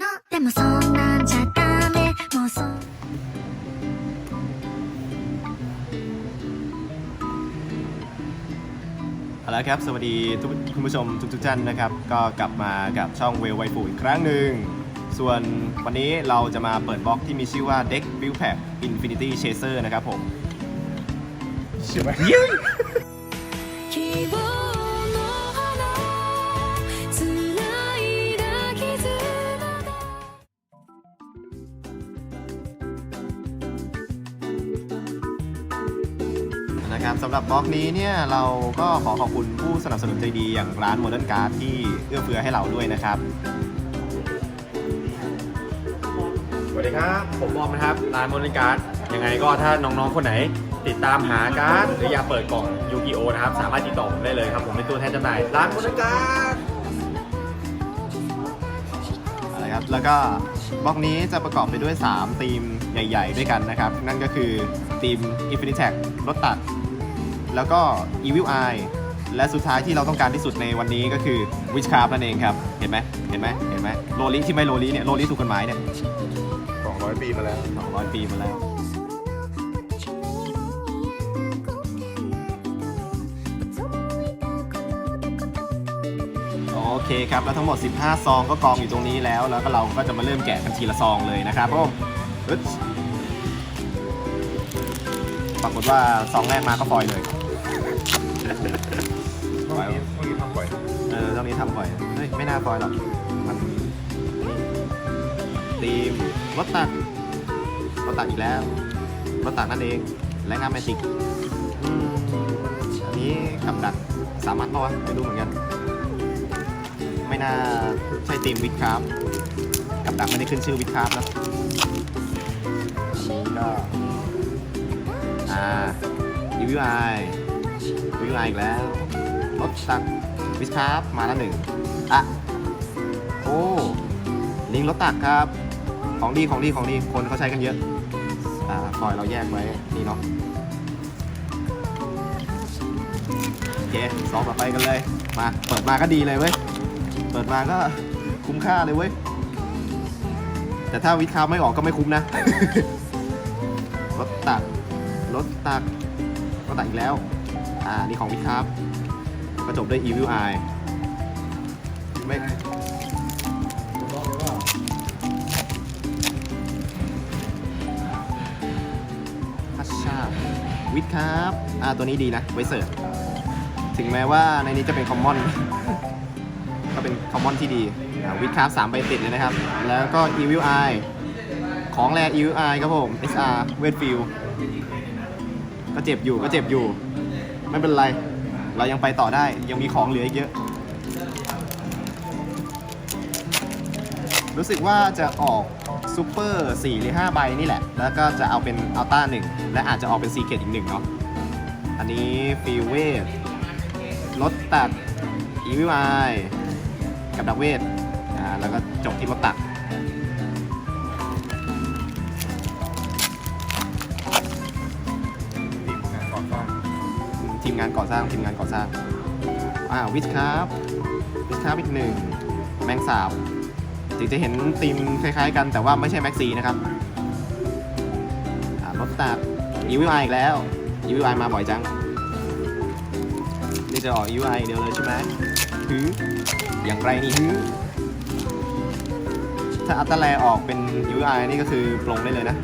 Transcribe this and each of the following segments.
のでもそんなんじゃダメもうそん เอาละครับ สวัสดีทุกคุณผู้ชมทุกทุกๆท่านนะครับ ก็กลับมากับช่องเวลไวฟูอีกครั้งหนึ่ง ส่วนวันนี้เราจะมาเปิดบล็อกที่มีชื่อว่า Deck Build Pack Infinity Chaser นะครับผม ใช่ไหม นะครับสำหรับบล็อกนี้เนี่ยเราก็ขอขอบคุณผู้สนับสนุนใจดีอย่างร้าน Modern Card ที่เอื้อเฟื้อให้เราด้วยนะครับ สวัสดีครับ ผมบอมนะครับ ร้านมอนิการ์ดยังไงก็ถ้าน้องๆคนไหน ติดตามหาการ์ดหรืออยากเปิดกล่องยูกิโอนะครับ สามารถติดต่อผมได้เลยครับ ผมเป็นตัวแทนจำหน่ายร้านมอนิการ์ด อะไรครับ แล้วก็บล็อกนี้จะประกอบไปด้วย3ธีมใหญ่ ๆ ด้วยกันนะครับ นั่นก็คือธีม Infinity Tag รถตัด แล้วก็ Evil Eye และสุดท้ายที่เราต้องการที่สุดในวันนี้ก็คือ Witchcraft นั่นเองครับ เห็นไหมเห็นไหมเห็นไหมโลลิที่ไม่โลลิเนี่ยโลลิถูกกฎหมายเนี่ย200 ปีมาแล้ว 200 ปีมาแล้ว โอเคครับ แล้วทั้งหมด 15 ซองก็กองอยู่ตรงนี้แล้ว แล้วก็เราก็จะมาเริ่มแกะกันทีละซองเลยนะครับผมอึ๊ดปรากฏว่าซองแรกมาก็ฟอยเลย พวกนี้พวกนี้ทำบ่อยเออตรงนี้ทำบ่อย เฮ้ย ไม่น่าฟอยหรอก มันตีมรถตักรถตักอีกแล้วรถตักนั่นเอง และงานแมจิกอืมอันนี้กับดักสามารถปะวะไม่รู้เหมือนกัน ไม่น่าใช่ทีมวิดคราฟกับดักไม่ได้ขึ้นชื่อวิดคราฟนะอันนี้ก็ อ่าอี วิวไลอีกแล้วรถตักวิดคราฟมาแล้วหนึ่งอะโอ้ลิงรถตักครับ ของดีของดีของดีคนเขาใช้กันเยอะอ่าคอยเราแยกไว้นี่เนาะโอเคสองต่อไปกันเลย มาเปิดมาก็ดีเลยเว้ยเปิดมาก็คุ้มค่าเลยเว้ยแต่ถ้าวิดคาไม่ออกก็ไม่คุ้มนะ รถตัก รถตัก รถตักอีกแล้ว อ่า นี่ของวิดคาก็จบด้วย Evil Eye ไม่พัชชา วิทครับ อ่า ตัวนี้ดีนะ ไว้เสิร์ฟ ถึงแม้ว่าในนี้จะเป็นคอมมอน ก็เป็นคอมมอนที่ดี วิทครับสามใบติดเลยนะครับ แล้วก็ Evil Eye ของแร Evil Eye ครับผม SR w e t f i e l ก็เจ็บอยู่ก็เจ็บอยู่ ไม่เป็นไร เรายังไปต่อได้ ยังมีของเหลืออีกเยอะ รู้สึกว่าจะออกซูเปอร์4หรือ5ใบนี่แหละ แล้วก็จะเอาเป็นอัลต้า1และอาจจะออกเป็นซีเกตอีกหนึ่งเนาะอันนี้ฟิลเวทรถตัดอีวิวไอกับดักเวทอ่าแล้วก็จบที่รถตัดานก่อสร้างทีมงานก่อสร้างอ่าวิทครับวิทครับอีกหนึ่งแมงสาบถึงจะเห็นทีมคล้ายๆกันแต่ว่าไม่ใช่แม็กซีนะครับรถตัดอีวิวไออีกแล้วอีวิวไอมาบ่อยจัง นี่จะออกอีวิวไอเดียวเลยใช่ไหมหืออย่างไรนี่หือถ้าอัลตราแลออกเป็นอีวิวไอนี่ก็คือปลงได้เลยนะ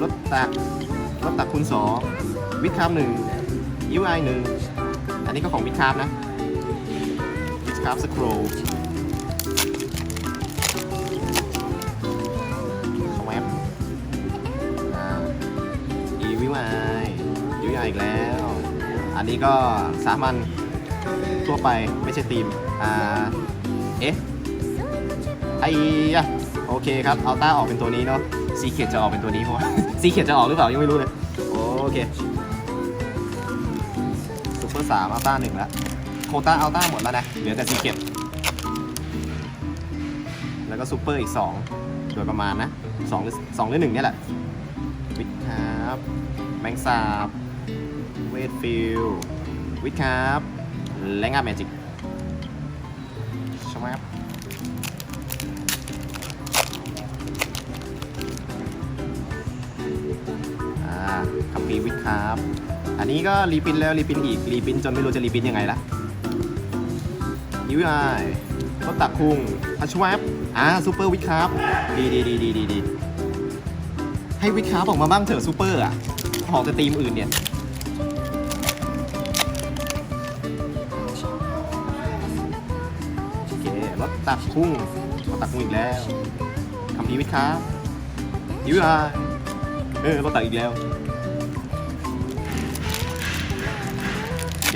รถตักรถตักคูณสอง วิดคาร์หนึ่งยูไอหนึ่งอันนี้ก็ของวิดคาร์นะวิดคาร์สครอลสวปอ่าอีวิวไอยูไออีกแล้ว อันนี้ก็สามัญทั่วไปไม่ใช่ทีมอ่าเอ๊ะไอ้ยะโอเคครับเอัลต้าออกเป็นตัวนี้เนาะซีเ e ดจะออกเป็นตัวนี้เพราะว่าซีเ e ดจะออกหรือเปล่ายังไม่รู้เลยโอเค สามอัลต้าหนึ่งแล้ว โคต้าอัลต้าหมดแล้วนะ เหลือแต่ซีเ e ดแล้วก็ซูเปอร์อีก 2 โดยประมาณนะ2หรือ2หรือ1เนี่ยแหละวิทครับแมงสาบเวทฟิลวิทครับและงาแมจิกใช่ไหมครับอ่าคัมปีวิทครับ อันนี้ก็รีปินแล้วรีปินอีกรีปินจนไม่รู้จะรีปินยังไงละยูไอรถตักคุงพัชวับอ่าซูเปอร์วิทครับดีดีดีดีดีดีให้วิทครับออกมาบ้างเถอะซูเปอร์อะออกแต่ตีมอื่นเนี่ยโอเครถตักพุ่งรถตักพุ่งอีกแล้วคำพีวิทครับยูไอเออรถตักอีกแล้ว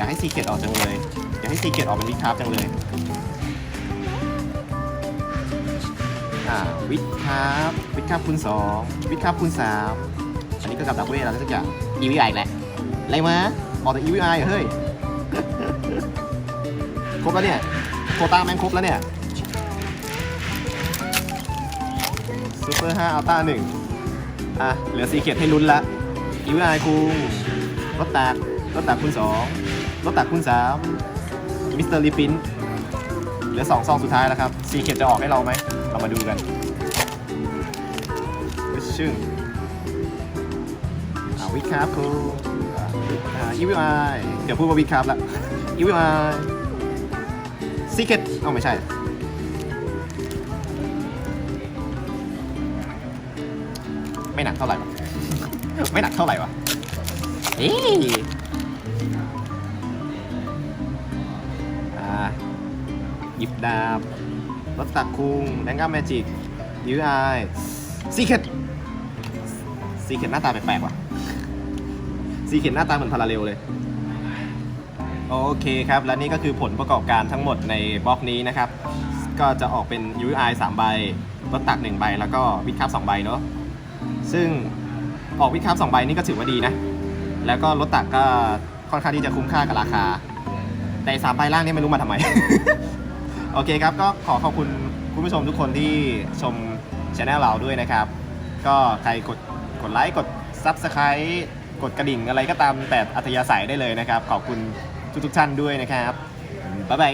อยากให้ซีเกตออกจังเลย อยากให้ซีเกตออกเป็นวิทย์ครับจังเลย อ่า วิทย์ครับวิทย์ครับคูณสองวิทย์ครับคูณสามอันนี้ก็กับดักเวทอะไรสักอย่างอีวีไอแหละอะไรมาออกแต่อีวีไอเฮ้ย ครบแล้วเนี่ย โคต้าแม่งครบแล้วเนี่ยซูเปอร์5อัลต้า1อะ เหลือซีเขียดให้ลุ้นละอีวิไอคุงรถตักรถตักคูณ2 รถตักคูณ3มิสเตอร์ลิปินเหลือ2ซองสุดท้ายแล้วครับซีเขียดจะออกให้เราไหม เรามาดูกันชื่ออ่าวิคาร์บคูอ่าอีวิไอเดี๋ยวพูดว่าวิคาร์บละอีวิไอซีเกตเอาไม่ใช่ไม่หนักเท่าไหร่วะไม่หนักเท่าไหร่วะเอ๊ หยิบดาบรถตักคุงแดงก้าแมจิกยูไอซีเกตซีเกตหน้าตาแปลกๆว่ะซีเกตหน้าตาเหมือนพาราเรลเลย โอเคครับ และนี่ก็คือผลประกอบการทั้งหมดในบล็อกนี้นะครับ ก็จะออกเป็น UI 3 ใบรถตัก 1 ใบ แล้วก็วิดคัพ2ใบเนาะซึ่งออกวิดคัพ2ใบนี่ก็ถือว่าดีนะ แล้วก็รถตักก็ค่อนข้างที่จะคุ้มค่ากับราคา แต่สามใบล่างนี่ไม่รู้มาทำไม โอเคครับ ก็ขอขอบคุณคุณผู้ชมทุกคนที่ชมช anel เราด้วยนะครับ ก็ใครกดกดไลค์กด Subscribe กดกระดิ่งอะไรก็ตามแต่อัธยาศัยได้เลยนะครับ ขอบคุณทุกทุกท่านด้วยนะครับ บ๊ายบาย